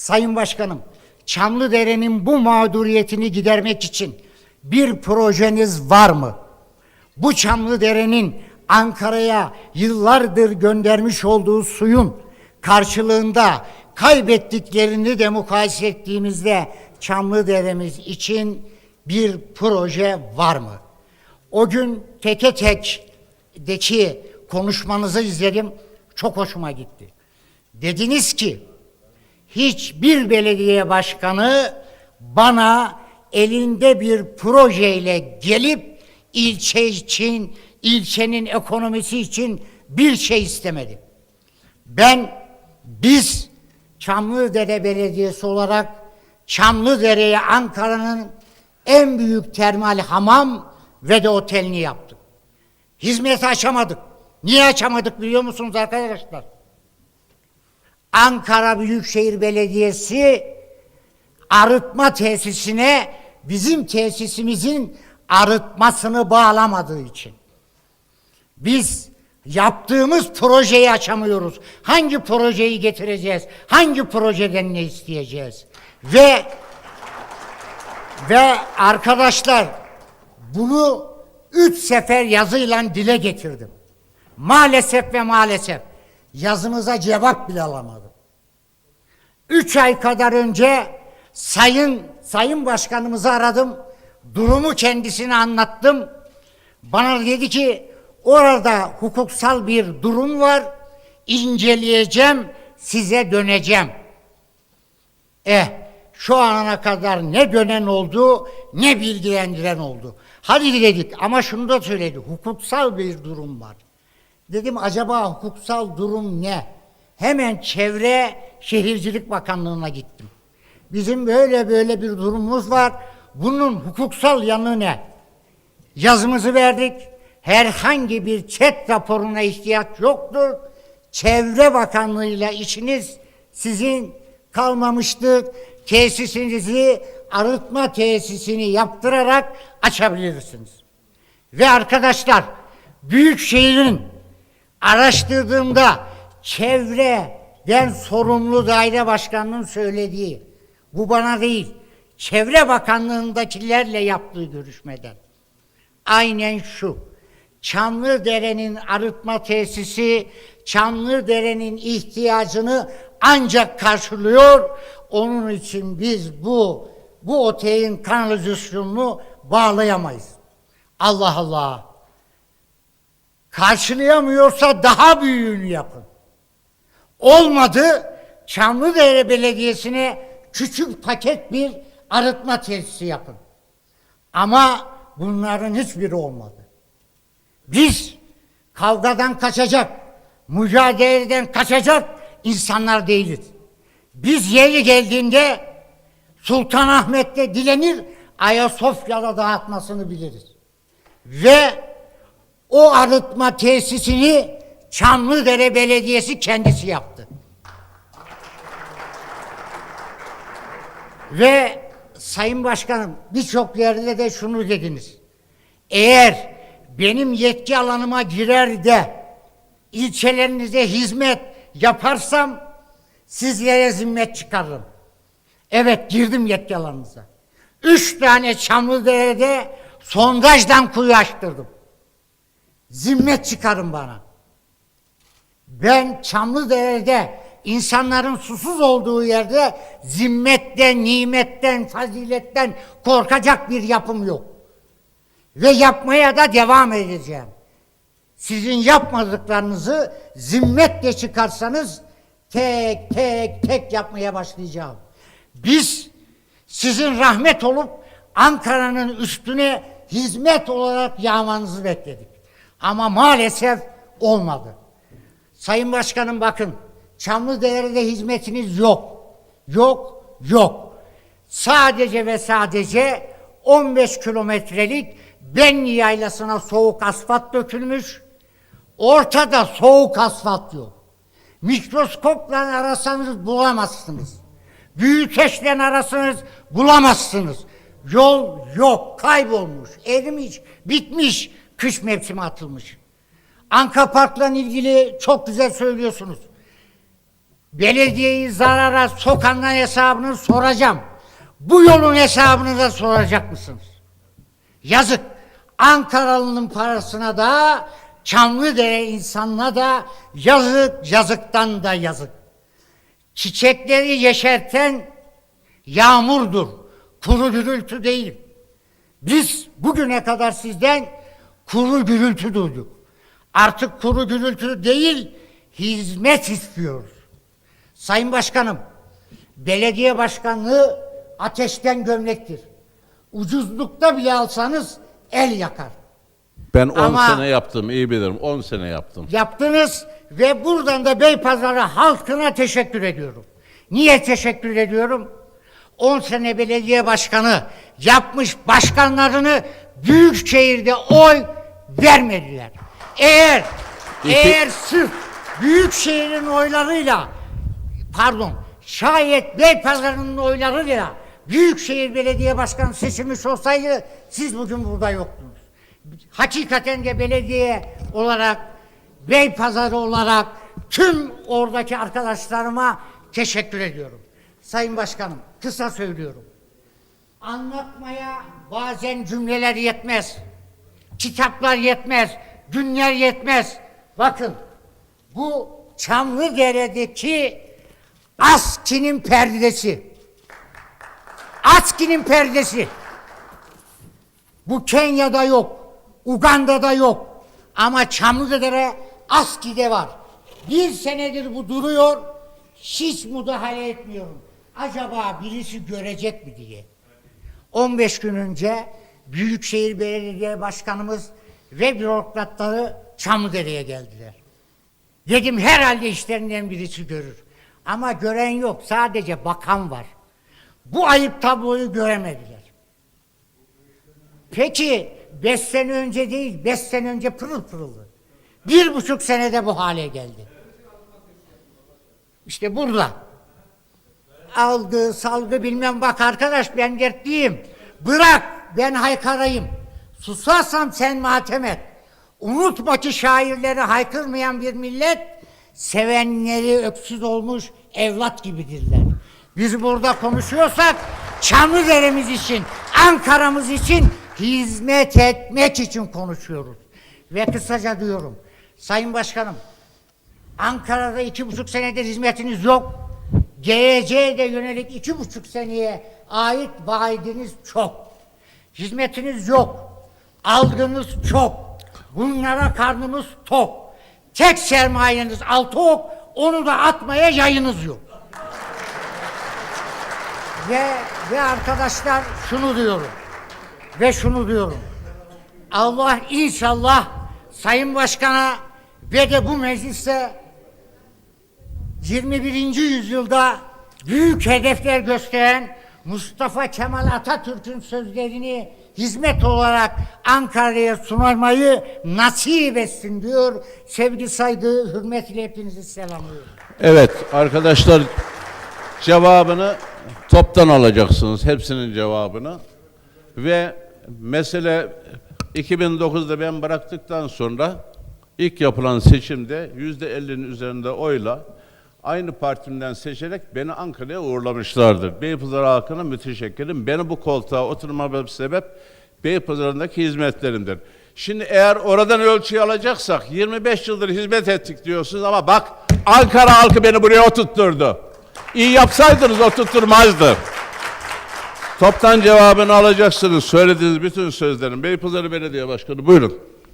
Sayın Başkanım, Çamlıdere'nin bu mağduriyetini gidermek için bir projeniz var mı? Bu Çamlıdere'nin Ankara'ya yıllardır göndermiş olduğu suyun karşılığında kaybettiklerini de mukayese ettiğimizde Çamlıdere'miz için bir proje var mı? O gün teke tek'deki konuşmanızı izledim. Çok hoşuma gitti. Dediniz ki hiçbir belediye başkanı bana elinde bir projeyle gelip ilçe için, ilçenin ekonomisi için bir şey istemedi. Ben, biz Çamlıdere Belediyesi olarak Çamlıdere'ye Ankara'nın en büyük termal hamam ve de otelini yaptık. Hizmeti açamadık. Niye açamadık biliyor musunuz arkadaşlar? Ankara Büyükşehir Belediyesi arıtma tesisine bizim tesisimizin arıtmasını bağlamadığı için. Biz yaptığımız projeyi açamıyoruz. Hangi projeyi getireceğiz? Hangi projeden ne isteyeceğiz? Ve ve arkadaşlar bunu üç sefer yazıyla dile getirdim. Maalesef ve maalesef yazımıza cevap bile alamadım. Üç ay kadar önce sayın sayın başkanımızı aradım. Durumu kendisine anlattım. Bana dedi ki orada hukuksal bir durum var. inceleyeceğim, size döneceğim. Eh şu ana kadar ne dönen oldu ne bilgilendiren oldu. Hadi dedik ama şunu da söyledi. Hukuksal bir durum var. Dedim acaba hukuksal durum ne? Hemen Çevre Şehircilik Bakanlığı'na gittim. Bizim böyle böyle bir durumumuz var. Bunun hukuksal yanı ne? Yazımızı verdik. Herhangi bir çet raporuna ihtiyaç yoktur. Çevre Bakanlığı'yla işiniz sizin kalmamıştır. Tesisinizi arıtma tesisini yaptırarak açabilirsiniz. Ve arkadaşlar Büyükşehir'in araştırdığımda çevreden sorumlu daire başkanının söylediği bu bana değil Çevre Bakanlığındakilerle yaptığı görüşmeden aynen şu Çamlıdere'nin arıtma tesisi Çamlıdere'nin ihtiyacını ancak karşılıyor. Onun için biz bu bu otelin kanalizasyonunu bağlayamayız. Allah Allah. Karşılayamıyorsa daha büyüğünü yapın. Olmadı Çamlıdere Belediyesi'ne küçük paket bir arıtma tesisi yapın. Ama bunların hiçbiri olmadı. Biz kavgadan kaçacak, mücadeleden kaçacak insanlar değiliz. Biz yeri geldiğinde Sultanahmet'te dilenir, Ayasofya'da dağıtmasını biliriz. Ve o arıtma tesisini Çamlıdere Belediyesi kendisi yaptı. Ve Sayın Başkanım birçok yerde de şunu dediniz. Eğer benim yetki alanıma girer de ilçelerinize hizmet yaparsam sizlere zimmet çıkarırım. Evet girdim yetki alanınıza. Üç tane Çamlıdere'de sondajdan kuyu açtırdım. Zimmet çıkarın bana. Ben Çamlıdere'de insanların susuz olduğu yerde zimmetten, nimetten, faziletten korkacak bir yapım yok. Ve yapmaya da devam edeceğim. Sizin yapmadıklarınızı zimmetle çıkarsanız tek tek tek yapmaya başlayacağım. Biz sizin rahmet olup Ankara'nın üstüne hizmet olarak yağmanızı bekledik. Ama maalesef olmadı. Sayın Başkanım bakın Çamlıdere'de hizmetiniz yok. Yok, yok. Sadece ve sadece 15 kilometrelik Benli Yaylası'na soğuk asfalt dökülmüş. Ortada soğuk asfalt yok. Mikroskopla arasanız bulamazsınız. Büyüteçle arasanız bulamazsınız. Yol yok, kaybolmuş, erimiş, bitmiş, kış mevsimi atılmış. Anka Park'la ilgili çok güzel söylüyorsunuz. belediyeyi zarara sokanların hesabını soracağım. Bu yolun hesabını da soracak mısınız? Yazık. Ankaralı'nın parasına da, Çamlıdere insanına da yazık, yazıktan da yazık. Çiçekleri yeşerten yağmurdur, kuru gürültü değil. Biz bugüne kadar sizden kuru gürültü duyduk. Artık kuru gürültü değil, hizmet istiyoruz. Sayın Başkanım, belediye başkanlığı ateşten gömlektir. Ucuzlukta bile alsanız el yakar. Ben 10 Ama- sene yaptım, iyi bilirim. 10 sene yaptım. Yaptınız ve buradan da Beypazarı halkına teşekkür ediyorum. Niye teşekkür ediyorum? 10 sene belediye başkanı yapmış başkanlarını büyük şehirde oy vermediler. Eğer İki- eğer sırf büyük şehrin oylarıyla pardon şayet Beypazarı'nın oylarıyla Büyükşehir Belediye Başkanı seçilmiş olsaydı siz bugün burada yoktunuz. Hakikaten de belediye olarak Beypazarı olarak tüm oradaki arkadaşlarıma teşekkür ediyorum. Sayın Başkanım kısa söylüyorum. Anlatmaya bazen cümleler yetmez. Kitaplar yetmez. Günler yetmez. Bakın bu Çamlıdere'deki Aski'nin perdesi. Aski'nin perdesi. Bu Kenya'da yok. Uganda'da yok. Ama Çamlıdere Aski'de var. Bir senedir bu duruyor. Hiç müdahale etmiyorum. Acaba birisi görecek mi diye. 15 gün önce Büyükşehir Belediye Başkanımız ve bürokratları Çamlıdere'ye geldiler. Dedim herhalde işlerinden birisi görür. Ama gören yok. Sadece bakan var. Bu ayıp tabloyu göremediler. Peki beş sene önce değil, beş sene önce pırıl pırıldı. Bir buçuk senede bu hale geldi. İşte burada. Algı, salgı bilmem bak arkadaş ben dertliyim. Bırak ben haykarayım. Susarsam sen matem et. Unutma ki şairleri haykırmayan bir millet sevenleri öksüz olmuş evlat gibidirler. Biz burada konuşuyorsak Çamlıdere'miz için, Ankara'mız için hizmet etmek için konuşuyoruz. Ve kısaca diyorum, Sayın Başkanım, Ankara'da iki buçuk senedir hizmetiniz yok. GYC'ye de yönelik iki buçuk seneye ait vaadiniz çok. Hizmetiniz yok. Algınız çok. Bunlara karnımız tok. Tek sermayeniz altı ok, onu da atmaya yayınız yok. Ve, ve arkadaşlar şunu diyorum. Ve şunu diyorum. Allah inşallah Sayın Başkan'a ve de bu meclise 21. yüzyılda büyük hedefler gösteren Mustafa Kemal Atatürk'ün sözlerini hizmet olarak Ankara'ya sunmayı nasip etsin diyor. Sevgi, saygı, hürmetle hepinizi selamlıyorum. Evet arkadaşlar cevabını toptan alacaksınız. Hepsinin cevabını. Ve mesele 2009'da ben bıraktıktan sonra ilk yapılan seçimde %50'nin üzerinde oyla aynı partimden seçerek beni Ankara'ya uğurlamışlardır. Beypazarı halkına müteşekkirim. Beni bu koltuğa oturmama sebep Beypazarı'ndaki hizmetlerimdir. Şimdi eğer oradan ölçüyü alacaksak 25 yıldır hizmet ettik diyorsunuz ama bak Ankara halkı beni buraya oturtturdu. İyi yapsaydınız oturtturmazdı. Toptan cevabını alacaksınız. Söylediğiniz bütün sözlerin. Beypazarı Belediye Başkanı buyurun.